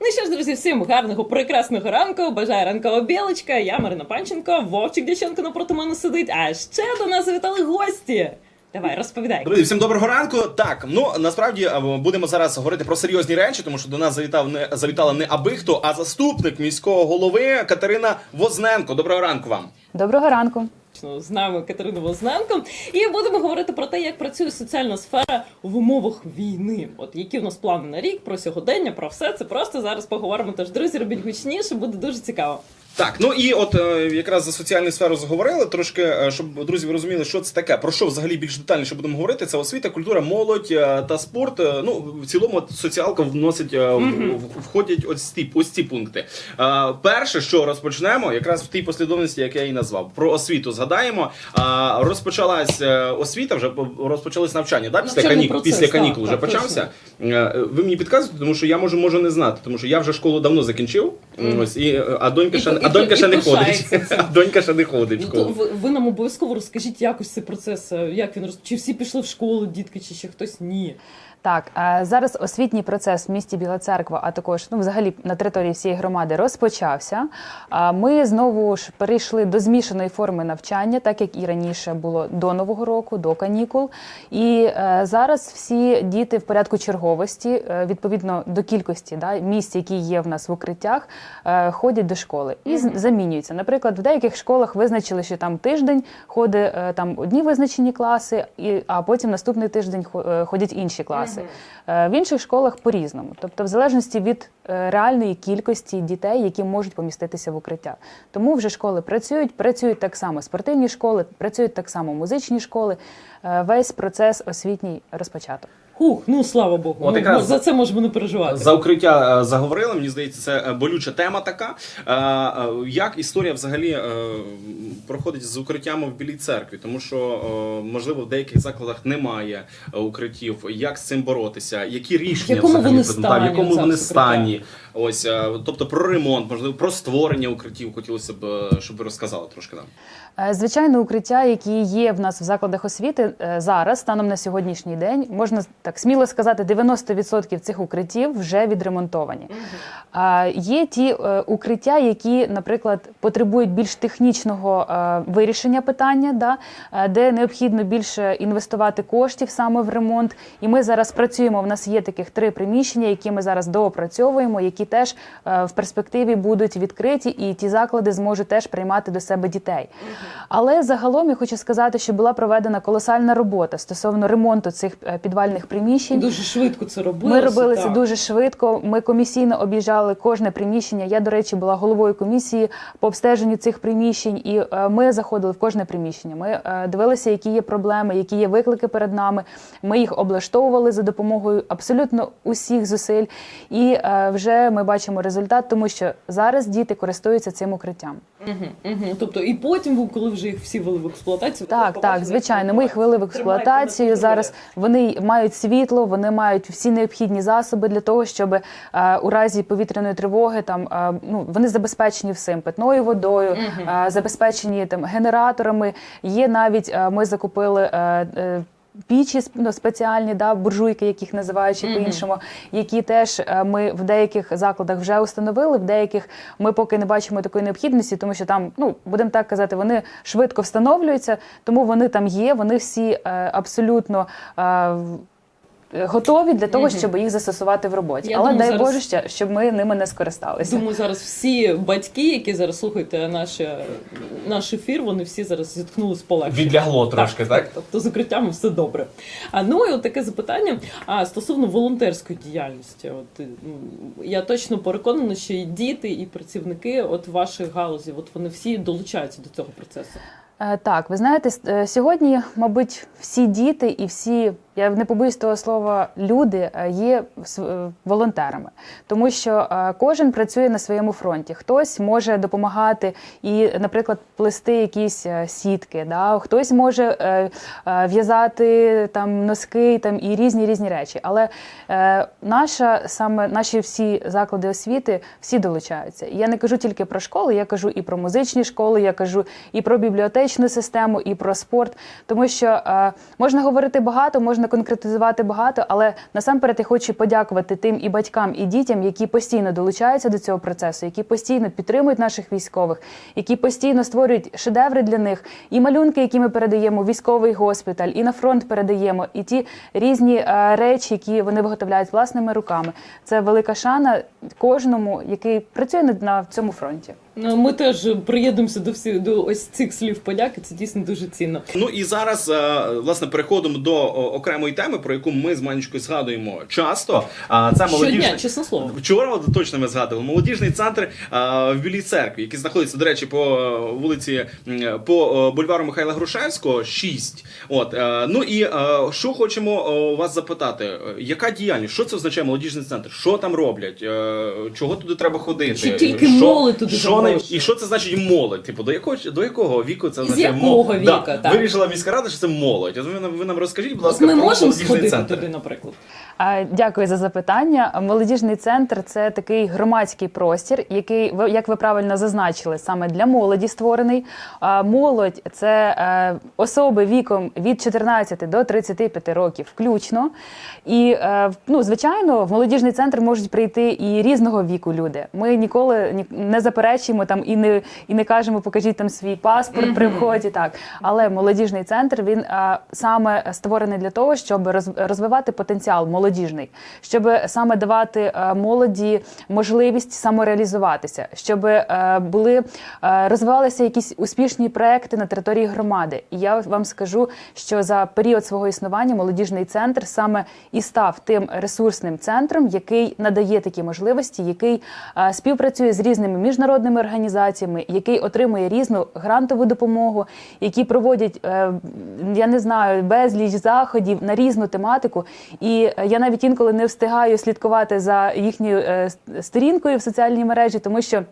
Ну що ж, друзі, всім гарного, прекрасного ранку. Бажаю ранкова білочка. Я Марина Панченко, Вовчик Дяченко напроти мене сидить. А ще до нас завітали гості. Давай, розповідай. Друзі, всім доброго ранку. Так, ну насправді будемо зараз говорити про серйозні речі, тому що до нас завітав не завітала не аби хто, а заступник міського голови Катерина Возненко. Доброго ранку вам. Доброго ранку. З нами Катерина Возненко. І будемо говорити про те, як працює соціальна сфера в умовах війни. От які в нас плани на рік, про сьогодення, про все це просто зараз поговоримо. Тож, друзі, робіть гучніше, буде дуже цікаво. Так, ну і от е, якраз за соціальну сферу заговорили трошки, е, щоб друзі ви розуміли, що це таке. Про що взагалі більш детальніше будемо говорити. Це освіта, культура, молодь е, та спорт. Ну в цілому соціалка вносить входять ось ці ось ці пункти. Перше, що розпочнемо, якраз в тій послідовності, як я її назвав, про освіту згадаємо. Розпочалась освіта, вже по- розпочалось навчання. Да? Після канікул, процес, після так, канікул вже так, почався. Ви мені підказуєте, тому що я можу можу не знати, тому що я вже школу давно закінчив. Ось і а донька ще а донька ще не ходить. А донька ще не ходить в Ну, школу. ви, ви нам обов'язково розкажіть якось цей процес, е, як він роз... чи всі пішли в школу, дітки, чи ще хтось ні. Так, е, зараз освітній процес в місті Біла Церква, а також ну, взагалі на території всієї громади розпочався. А Ми знову ж перейшли до змішаної форми навчання, так як і раніше було до нового року, до канікул. І е, зараз всі діти в порядку черговості, відповідно до кількості да, місць, які є в нас в укриттях, ходять до школи і замінюються. Наприклад, в деяких школах визначили, що там тиждень ходить е, там одні визначені класи, і, а потім наступний тиждень е, ходять інші класи. Е, В інших школах по-різному. Тобто, в залежності від реальної кількості дітей, які можуть поміститися в укриття. Тому вже школи працюють, працюють так само спортивні школи, працюють так само музичні школи. Весь процес освітній розпочато. Хух, ну слава Богу. От ну, якраз за це можемо не переживати. За укриття е, заговорили. Мені здається, це е, болюча тема така. Е, е, Як історія взагалі е, проходить з укриттями в білій церкві? Тому що е, можливо в деяких закладах немає е, укриттів. Як з цим боротися? Які рішення якому взагалі вони приймати? Да, в стані якому зараз вони укриття? стані? Ось е, тобто про ремонт, можливо, про створення укриттів. Хотілося б, е, щоб ви розказали трошки нам. Е, Звичайно, укриття, які є в нас в закладах освіти зараз, станом на сьогоднішній день, можна так сміло сказати, 90% цих укриттів вже відремонтовані. А Є ті укриття, які, наприклад, потребують більш технічного вирішення питання, да, де необхідно більше інвестувати коштів саме в ремонт. І ми зараз працюємо. В нас є таких три приміщення, які ми зараз доопрацьовуємо, які теж е, в перспективі будуть відкриті, і ті заклади зможуть теж приймати до себе дітей. Але загалом я хочу сказати, що була проведена колосальна робота стосовно ремонту цих е, підвальних приміщень. Дуже швидко це робили. Ми робили це дуже швидко. Ми комісійно об'їжджали кожне приміщення. Я, до речі, була головою комісії по обстеженню цих приміщень, і е, ми заходили в кожне приміщення. Ми дивилися, які є проблеми, які є виклики перед нами. Ми їх облаштовували за допомогою абсолютно усіх зусиль. І е, ми бачимо результат, тому що зараз діти користуються цим укриттям. Угу, угу. Тобто, і потім, коли вже їх всі ввели в експлуатацію, Так, так, побачили, звичайно. Ми їх вели в експлуатацію. Зараз вони мають світло, вони мають всі необхідні засоби для того, щоб е, у разі повітряної тривоги там е, ну вони забезпечені всім питною водою, е, забезпечені там генераторами. Є навіть е, ми закупили. е, е, Пічі ну, спеціальні, да, буржуйки, яких називають -hmm. по-іншому, які теж е, ми в деяких закладах вже установили, в деяких ми поки не бачимо такої необхідності, тому що там, ну будемо так казати, вони швидко встановлюються, тому вони там є, вони всі е, абсолютно. Е, Готові для того, щоб їх застосувати в роботі, Я але думаю, дай зараз- Боже, ще, щоб ми ними не скористалися. Думаю, зараз всі батьки, які зараз слухаєте наш, наш ефір, вони всі зараз зіткнули з полегшенням. Відлягло трошки, так? Тобто з укриттями все добре. А ну і от таке запитання а, стосовно волонтерської діяльності. От м, я точно переконана, що і діти, і працівники от ваших галузів, от вони всі долучаються до цього процесу. Е, Так, ви знаєте, с- е, сьогодні, мабуть, всі діти і всі, я не побоюсь того слова, люди е, є е, волонтерами, тому що е, кожен працює на своєму фронті. Хтось може допомагати і, наприклад, плести якісь сітки, да? хтось може в'язати там носки там і різні різні речі. Але наша саме наші всі заклади освіти всі долучаються. Я не кажу тільки про школи, я кажу і про музичні школи, я кажу і про бібліотечну систему, і про спорт, тому що можна говорити багато, можна можна конкретизувати багато, але насамперед я хочу подякувати тим і батькам, і дітям, які постійно долучаються до цього процесу, які постійно підтримують наших військових, які постійно створюють шедеври для них, і малюнки, які ми передаємо військовий госпіталь, і на фронт передаємо, і ті різні е, речі, які вони виготовляють власними руками. Це велика шана кожному, який працює на цьому фронті. Ну, Ми теж приєднуємося до всіх до ось цих слів подяки. Це дійсно дуже цінно. Ну і зараз е, власне переходимо до окремої теми, про яку ми з Манечкою згадуємо часто. Це Щодня, молодіжний чесне слово. Вчора точно ми згадували молодіжний центр в Білій церкві, який знаходиться, до речі, по е, вулиці по е, бульвару Михайла Грушевського, 6. От е, ну і е, що хочемо е, вас запитати, Е, яка діяльність? Що це означає молодіжний центр? Що там роблять? Е, Чого туди треба ходити? Чи тільки Що- молодь туди що І що це значить молодь? Типу, до якого до якого віку це З означає якого молодь? віку, Да. так. Вирішила міська рада, що це молодь. От ви, нам- ви нам розкажіть, будь ласка, ми про можемо сходити туди, наприклад. Дякую за запитання. Молодіжний центр це такий громадський простір, який як ви правильно зазначили, саме для молоді створений. Молодь це е, особи віком від 14 до 35 років, включно. І е, ну, звичайно, в молодіжний центр можуть прийти і різного віку люди. Ми ніколи не заперечуємо там і не і не кажемо, покажіть там свій паспорт при вході. Так, але молодіжний центр він е, саме створений для того, щоб розвивати потенціал молодіжний, щоб саме давати е, молоді можливість самореалізуватися, щоб е, були е, розвивалися якісь успішні проекти на території громади. І я вам скажу, що за період свого існування молодіжний центр саме і став тим ресурсним центром, який надає такі можливості, який е, співпрацює з різними міжнародними організаціями, який отримує різну грантову допомогу, які проводять е, я не знаю безліч заходів на різну тематику. І е, я навіть інколи не встигаю слідкувати за їхньою е, сторінкою в соціальній мережі, тому що.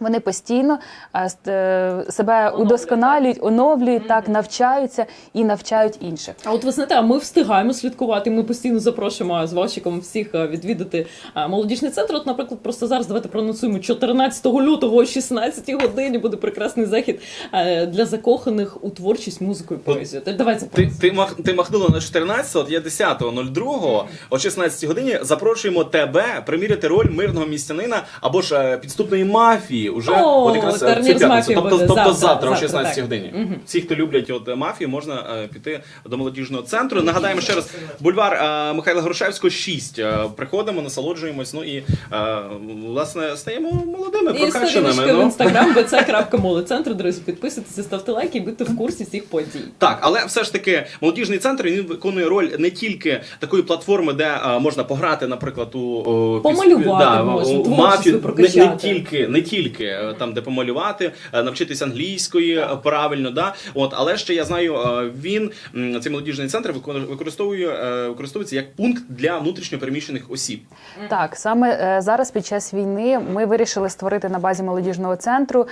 Вони постійно е, е, себе удосконалюють, оновлюють, так навчаються і навчають інших. А от ви знаєте, ми встигаємо слідкувати. Ми постійно запрошуємо з Вовчиком всіх е, відвідати молодіжний центр. От, наприклад, просто зараз давайте проанонсуємо 14 лютого о 16 годині буде прекрасний захід для закоханих у творчість, музику і поезію. Давайте Ти, ти, мах, ти махнула на 14, от я 10.02 о 16 годині запрошуємо тебе приміряти роль мирного містянина або ж підступної мафії. Уже О, от якраз е, в «Турнір з п'ятницю. мафією Тобто, буде тобто завтра, завтра, о завтра, 16 так. годині. Мгм. Всі, хто люблять от е, мафію, можна е, піти до молодіжного центру. Нагадаємо ще раз, бульвар е, Михайла Грушевського 6. Е, Приходимо, насолоджуємось. Ну і е, власне стаємо молодими, І прокачаними. сторіночка в Ну. інстаграм bc.молодцентр. Друзі, підписуйтесь, ставте лайки і будьте в курсі всіх подій. Так, але все ж таки молодіжний центр він виконує роль не тільки такої платформи, де а, можна пограти, наприклад, у о, Помалювати можна, у творчість мафію, не, прокачати. не тільки, не тільки е, там, де помалювати, е, навчитись англійської е, правильно, да. От, але ще я знаю, е, він цей молодіжний центр використовує використовується як пункт для внутрішньопереміщених осіб. Так, саме зараз під час війни ми вирішили створити на базі молодіжного центру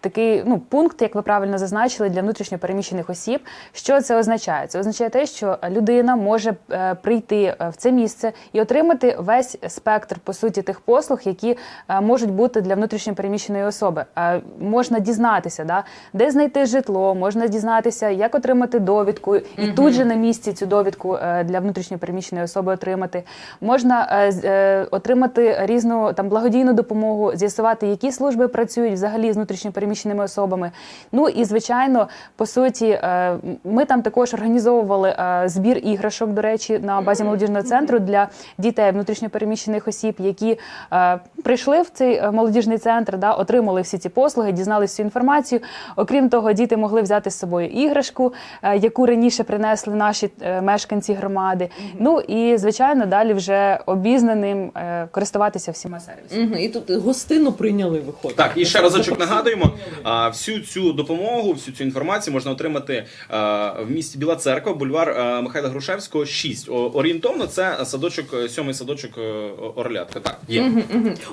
такий ну пункт, як ви правильно зазначили, для внутрішньопереміщених осіб. Що це означає? Це означає те, що людина може е, прийти е, в це місце і отримати весь спектр по суті тих послуг, які е, можуть бути для внутрішньопереміщеної особи. Е, Можна дізнатися, да, де знайти житло, можна дізнатися, як отримати довідку, і тут же на місці цю довідку для внутрішньопереміщеної особи отримати. Можна отримати різну там благодійну допомогу, з'ясувати, які служби працюють взагалі з внутрішньопереміщеними особами. Ну і звичайно, по суті, е, ми там також організовували е, збір іграшок, до речі, на базі молодіжного центру для дітей внутрішньопереміщених осіб, які е, прийшли в цей молодіжний центр, да, отримали всі ці послуги, дізналися всю інформацію. Окрім того, діти могли взяти з собою іграшку, яку раніше принесли наші мешканці громади. Ну і звичайно, далі вже обізнаним користуватися всіма сервісами. І тут гостину прийняли виходить. Так, і ще разочок нагадуємо. А, Всю цю допомогу, всю цю інформацію можна отримати а, в місті Біла Церква, бульвар а, Михайла Грушевського, 6. О- Орієнтовно це садочок, е, сьомий садочок е, Орлятка. Так, є.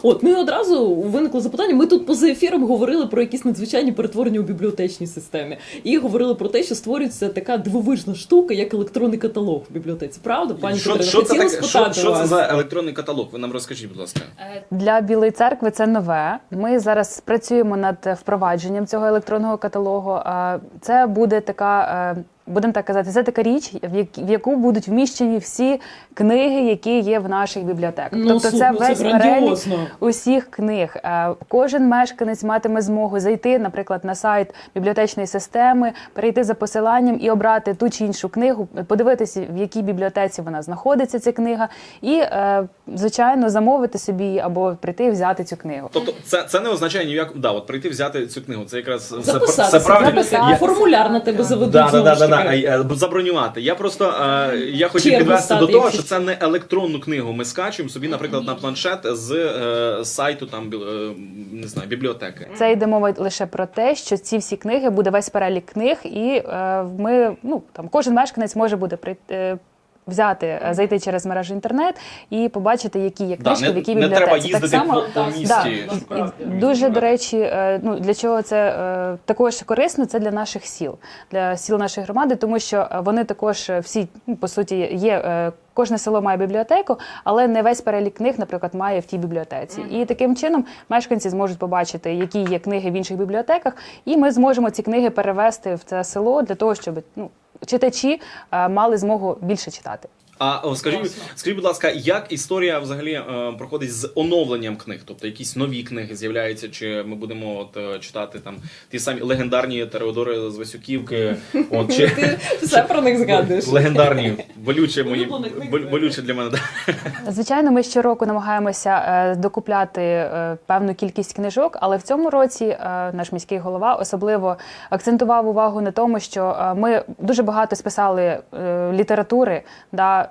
От ну і одразу виникло запитання. Ми тут поза ефіром говорили про якісь надзвичайні перетворення у бібліотечній системі, і говорили про те, що створюється така дивовижна штука, як електронний каtalog в бібліотеці. Правда, пані Що, Катерина? що, це спитати Що, що це за електронний каталог? Ви нам розкажіть, будь ласка. Для Білої церкви це нове. Ми зараз працюємо над впровадженням цього електронного каталогу. А, Це буде така. Будемо так казати, це така річ, в як- в яку будуть вміщені всі книги, які є в наших бібліотеках. Ну, тобто, це ну, це перелік усіх книг. Е, Кожен мешканець матиме змогу зайти, наприклад, на сайт бібліотечної системи, перейти за посиланням і обрати ту чи іншу книгу, подивитися, в якій бібліотеці вона знаходиться, ця книга, і, е, звичайно, замовити собі або прийти і взяти цю книгу. Тобто, це, це не означає ніяк да, от прийти взяти цю книгу. Це якраз все, Записатися, все правильно. записати. Я- формуляр на тебе заведуть. Да, да, да, да, да. таки. Е, Забронювати. Я просто е, я хотів підвести до того, що це не електронну книгу. Ми скачуємо собі, наприклад, на планшет з е, сайту там е, не знаю, бібліотеки. Це йде мова лише про те, що ці всі книги буде весь перелік книг, і е, ми ну там кожен мешканець може буде прийти. Взяти, е, зайти через мережу інтернет і побачити, які є книжки, не, в якій не бібліотеці. треба їздити так само, по, по місті. Да. І дуже до речі, е, ну для чого це е, також корисно? Це для наших сіл, для сіл нашої громади, тому що вони також всі ну, по суті є. Кожне село має бібліотеку, але не весь перелік книг, наприклад, має в тій бібліотеці. І таким чином мешканці зможуть побачити, які є книги в інших бібліотеках, і ми зможемо ці книги перевести в це село для того, щоб ну читачі е, мали змогу більше читати. А о, скажіть, скажіть, будь ласка, як історія взагалі е, проходить з оновленням книг? Тобто якісь нові книги з'являються, чи ми будемо от е, читати там ті самі легендарні Тереодори з Васюківки, от чи Ти все про них згадуєш. легендарні болючі мої Улюблена книга. боль- болючі для мене. да. Звичайно, ми щороку намагаємося е, докупляти е, певну кількість книжок, але в цьому році е, наш міський голова особливо акцентував увагу на тому, що е, ми дуже багато списали е, літератури, да,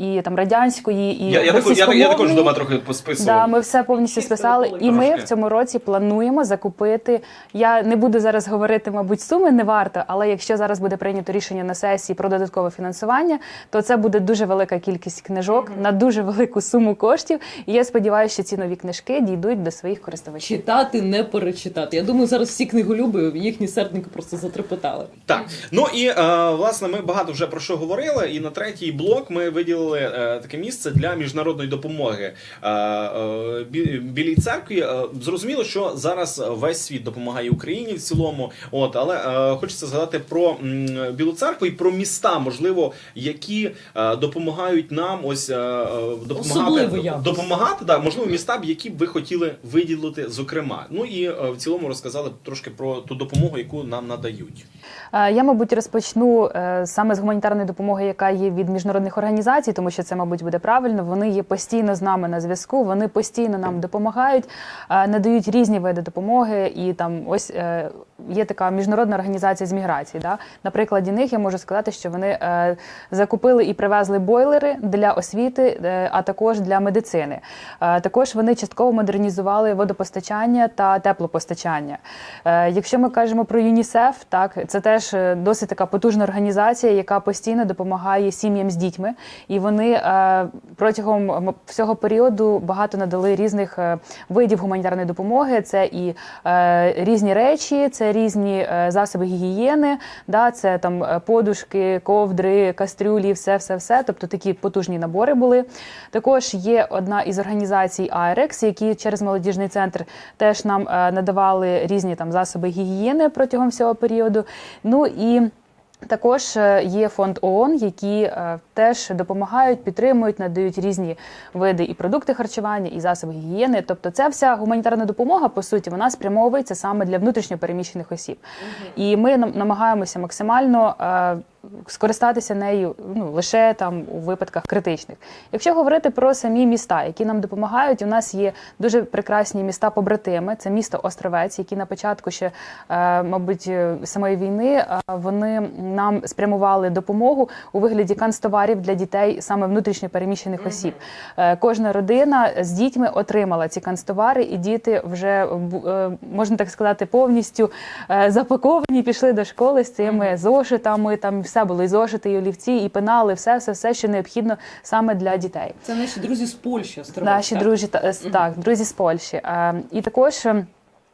і там радянської, і Я, я, також, я, я також вдома трохи посписував. Да, ми все повністю списали, і ми в цьому році плануємо закупити. Я не буду зараз говорити, мабуть, суми не варто, але якщо зараз буде прийнято рішення на сесії про додаткове фінансування, то це буде дуже велика кількість книжок на дуже велику суму коштів. І я сподіваюся, що ці нові книжки дійдуть до своїх користувачів. Читати, не перечитати. Я думаю, зараз всі книголюби, їхні серденьки просто затрепетали. Так, ну і е, власне ми багато вже про що говорили. І на третій блок ми виділили е, таке місце для міжнародної допомоги е, е, бі- білій церкві. Зрозуміло, що зараз весь світ допомагає Україні в цілому. От, але хочеться згадати про білу церкву і про міста, можливо, які допомагають нам ось допомагати допомагати. Да, можливо, міста, б які б ви хотіли виділити, зокрема. Ну і в цілому розказали трошки про ту допомогу, яку нам надають. Я, мабуть, розпочну саме з гуманітарної допомоги, яка є від міжнародних організацій, тому що це, мабуть, буде правильно. Вони є постійно з нами на зв'язку, вони постійно нам допомагають, е, надають різні види допомоги. І там ось е, є така міжнародна організація з міграції. Да? На прикладі них я можу сказати, що вони е, закупили і привезли бойлери для освіти, е, а також для медицини. Е, Також вони частково модернізували водопостачання та теплопостачання. Е, Якщо ми кажемо про ЮНІСЕФ, так це теж е, досить така потужна організація, яка постійно допомагає сім'ям з дітьми, і вони е, протягом всього періоду багато надали різних е, видів гуманітарної допомоги. Це і е, різні речі, це різні е, засоби гігієни, да, це там е, подушки, ковдри, кастрюлі, все, все, все. Тобто такі потужні набори були. Також є одна із організацій AREX, які через молодіжний центр теж нам е, надавали різні там засоби гігієни протягом всього періоду. Ну і також е, є фонд ООН, які е, теж допомагають, підтримують, надають різні види і продукти харчування, і засоби гігієни. Тобто, ця вся гуманітарна допомога, по суті, вона спрямовується саме для внутрішньопереміщених осіб. І ми нам- намагаємося максимально е, скористатися нею ну, лише там у випадках критичних. Якщо говорити про самі міста, які нам допомагають, у нас є дуже прекрасні міста побратими. Це місто Островець, які на початку ще, е, мабуть, е, самої війни е, вони нам спрямували допомогу у вигляді канцтоварів для дітей саме внутрішньо переміщених осіб. Кожна родина з дітьми отримала ці канцтовари, і діти вже можна так сказати повністю запаковані, пішли до школи з цими зошитами. Там все було і зошити, і олівці, і пенали, все, все, все, що необхідно саме для дітей. Це наші друзі з Польщі. Островець, Наші так? друзі та- е, так, друзі з Польщі. Е, І також.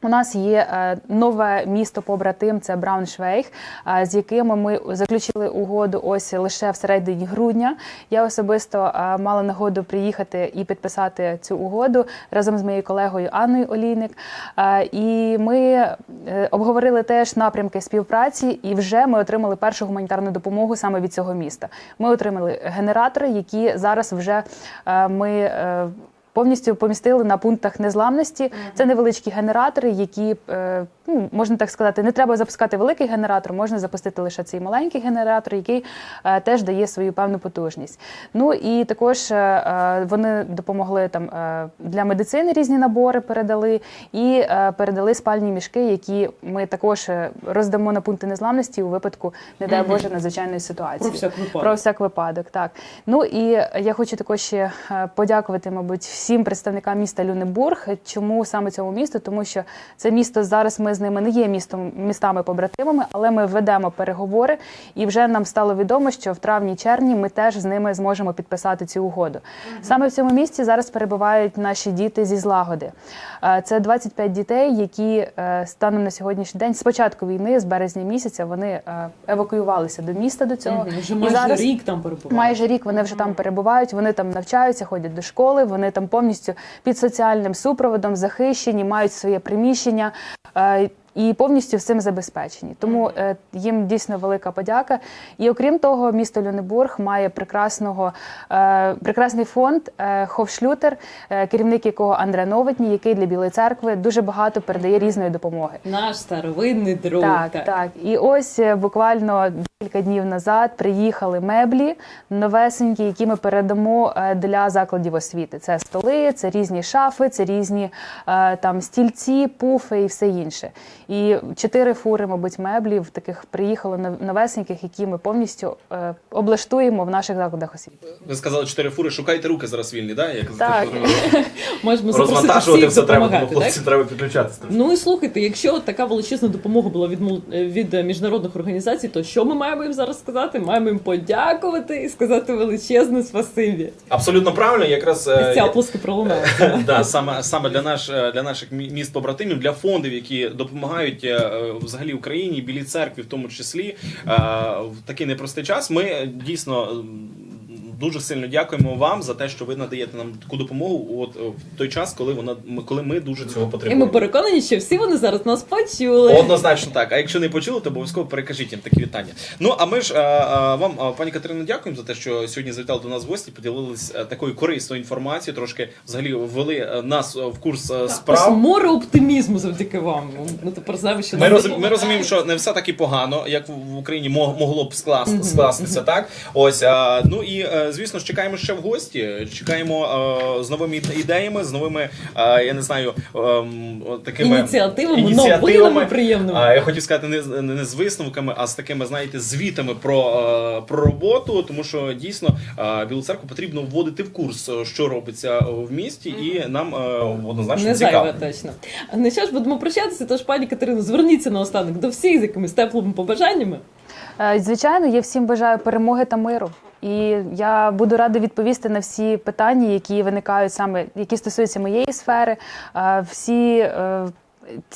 У нас є е, нове місто побратим, це Брауншвейг, е, з якими ми заключили угоду ось лише в середині грудня. Я особисто е, мала нагоду приїхати і підписати цю угоду разом з моєю колегою Анною Олійник. І ми обговорили теж напрямки співпраці, і вже ми отримали першу гуманітарну допомогу саме від цього міста. Ми отримали генератори, які зараз вже ми. Повністю помістили на пунктах незламності. Це невеличкі генератори, які е, ну, можна так сказати, не треба запускати великий генератор, можна запустити лише цей маленький генератор, який е, теж дає свою певну потужність. Ну і також е, вони допомогли там для медицини різні набори передали і передали спальні мішки, які ми також роздамо на пункти незламності у випадку, не дай Боже, надзвичайної ситуації. Про всяк випадок. Про всяк випадок, так. Ну і я хочу також ще подякувати, мабуть, всім представникам міста Люнебург. Чому саме цьому місту? Тому що це місто зараз ми з ними не є містом містами побратимами, але ми ведемо переговори, і вже нам стало відомо, що в травні-червні ми теж з ними зможемо підписати цю угоду. Саме в цьому місті зараз перебувають наші діти зі злагоди. Е, Це 25 дітей, які е, станом на сьогоднішній день, з початку війни, з березня місяця, вони е, евакуювалися до міста до цього. Мгм, Вже майже зараз- рік там перебувають. Майже рік вони вже там перебувають, вони там навчаються, ходять до школи, вони там повністю під соціальним супроводом захищені, мають своє приміщення. е, І повністю всім забезпечені, тому е, їм дійсно велика подяка. І окрім того, місто Люнебург має прекрасного е, прекрасний фонд е, Ховшлютер, е, керівник якого Андре Новотній, який для Білої церкви дуже багато передає різної допомоги. Наш старовинний друг. Так, так. І ось е, буквально кілька днів назад приїхали меблі новесенькі, які ми передамо е, для закладів освіти. Це столи, це різні шафи, це різні е, там стільці, пуфи і все інше. І чотири фури, мабуть, меблів таких приїхало новесеньких, які ми повністю е, облаштуємо в наших закладах освіти. Ви сказали чотири фури, шукайте руки зараз вільні, да? Як Так. Можемо Розвантажувати все треба, хлопці треба підключатися. Ну і слухайте, якщо така величезна допомога була від від міжнародних організацій, то що ми маємо їм зараз сказати? Маємо їм подякувати і сказати величезне спасибі. Абсолютно правильно, якраз ця Ось ці оплески пролунають. да, саме, саме для, наш, е, для наших міст побратимів, для фондів, які допомагають е, е, взагалі Україні, Білій церкві, в тому числі е, в такий непростий час. Ми е, дійсно. Дуже сильно дякуємо вам за те, що ви надаєте нам таку допомогу от е, в той час, коли вона коли ми дуже цього І ми переконані, що всі вони зараз нас почули. Однозначно так. А якщо не почули, то обов'язково перекажіть їм такі вітання. Ну а ми ж е, е, вам, е, пані Катерино, дякуємо за те, що сьогодні завітали до нас в гості, поділились е, такою корисною інформацією, трошки взагалі ввели е, нас е, в курс е, справ. море оптимізму завдяки вам. Ми тепер знаємо, що Ми, розум, ми розуміємо, що не все так і погано, як в в Україні мо- могло б склас, скластися, так? Ось, а, ну і е, звісно ж, чекаємо ще в гості. Чекаємо е, з новими ідеями, з новими, е, я не знаю, ем, такими Ініціативами, новинами приємними. А, я хотів сказати, не, з- не з висновками, а з такими, знаєте, звітами про, е, про роботу, тому що дійсно е, Білу церкву потрібно вводити в курс, е, що робиться в місті, і нам е, однозначно Не цікаво. зайве точно. Ну що ж, будемо прощатися. Тож, пані Катерино, зверніться наостанок до всіх з якимись теплими побажаннями. Е, Звичайно, я всім бажаю перемоги та миру. І я буду рада відповісти на всі питання, які виникають саме, які стосуються моєї сфери. Е, Всі, е,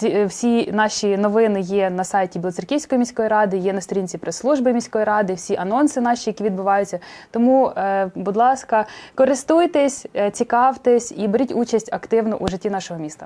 е, всі наші новини є на сайті Білоцерківської міської ради, є на сторінці прес-служби міської ради, всі анонси наші, які відбуваються. Тому, будь ласка, користуйтесь, цікавтесь і беріть участь активно у житті нашого міста.